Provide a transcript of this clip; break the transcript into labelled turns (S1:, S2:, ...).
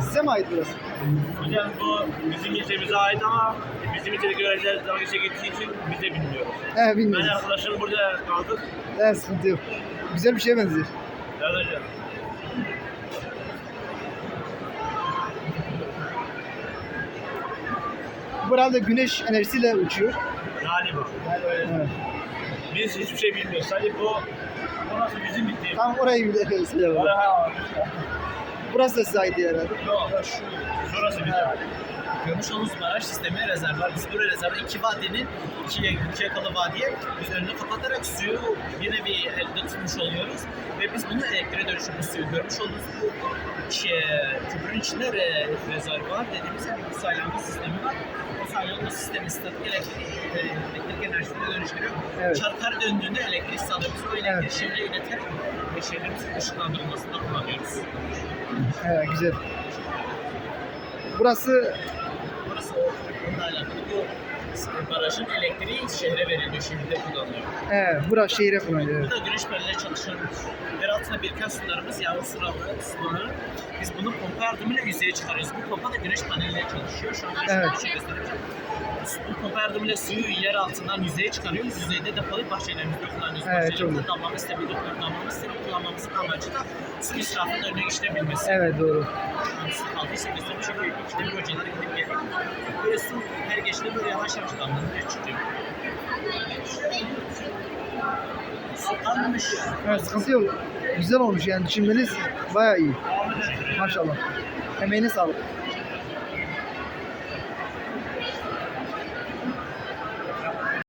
S1: Size mi ait burası?
S2: Hocam bu bizim ilçemize ait ama bizim ilçedeki öğrenciler dalga geçe gittiği için biz de bilmiyoruz.
S1: He
S2: Ben arkadaşlarım burada kaldık.
S1: He sıkıntı yok. Güzel bir şeye benziyor.
S2: Evet hocam.
S1: Bu herhalde güneş enerjisiyle uçuyor.
S2: Galiba.
S1: Evet.
S2: Biz hiçbir şey bilmiyoruz. Sadece bu burası bizim bittiğimiz.
S1: Tam orayı söyleyemem.
S2: Oraya
S1: Burası da size ait yer herhalde.
S2: Yok. Şurası bizim.
S3: Görmüş olduğunuz baraj sistemi rezervuar. Biz bu rezervuar iki vadinin iki, iki yakalı vadiye önünü kapatarak suyu bir nevi elde tutmuş oluyoruz. Ve biz bunu elektriğe dönüşümlü suyu görmüş olduğunuz bu şey, köprünün içinde re, rezervuar dediğimiz bir salyanma sistemi var. O salyanma sistemi statik elektrik, e, elektrik enerjisine dönüştürüyor.
S1: Evet.
S3: Çarklar döndüğünde elektrik sağlıyor. Biz o elektriği
S1: Evet.
S3: şimdi yöneterek ve şehrimizin ışıklandırılmasında kullanıyoruz.
S1: He güzel. Burası
S3: Burası o, alakalı bu barajın elektriği şehre veriliyor, şehirde kullanılıyor.
S1: he, burası şehire kullanılıyor.
S3: Burada güneş paneleri çalışan yer altına biriken sularımız, yağmur suları, suları biz bunu pompa yardımıyla yüzeye çıkarıyoruz. Bu pompa da güneş paneliyle çalışıyor. Şu an
S1: Evet.
S3: bir şey göstereceğim. Bu pompa yardımıyla suyu yer altından yüzeye çıkarıyoruz. Yüzeyde depolayıp bahçelerimizde kullanıyoruz.
S1: Evet,
S3: Bahçelerimizde
S1: iyi.
S3: damlama sistemi, damlama sistemi kullanmamızın amacı da su israfının önüne geçilebilmesi.
S1: Evet doğru.
S3: Altı sekresyonu çünkü ikide bir hocalar gidip gelip böyle su geçtiğinde böyle yavaş yavaş damlıyor çıkıyor. Su almış.
S1: Evet sıkıntı yok. Güzel olmuş yani düşünmeniz bayağı iyi. Maşallah. Emeğine sağlık.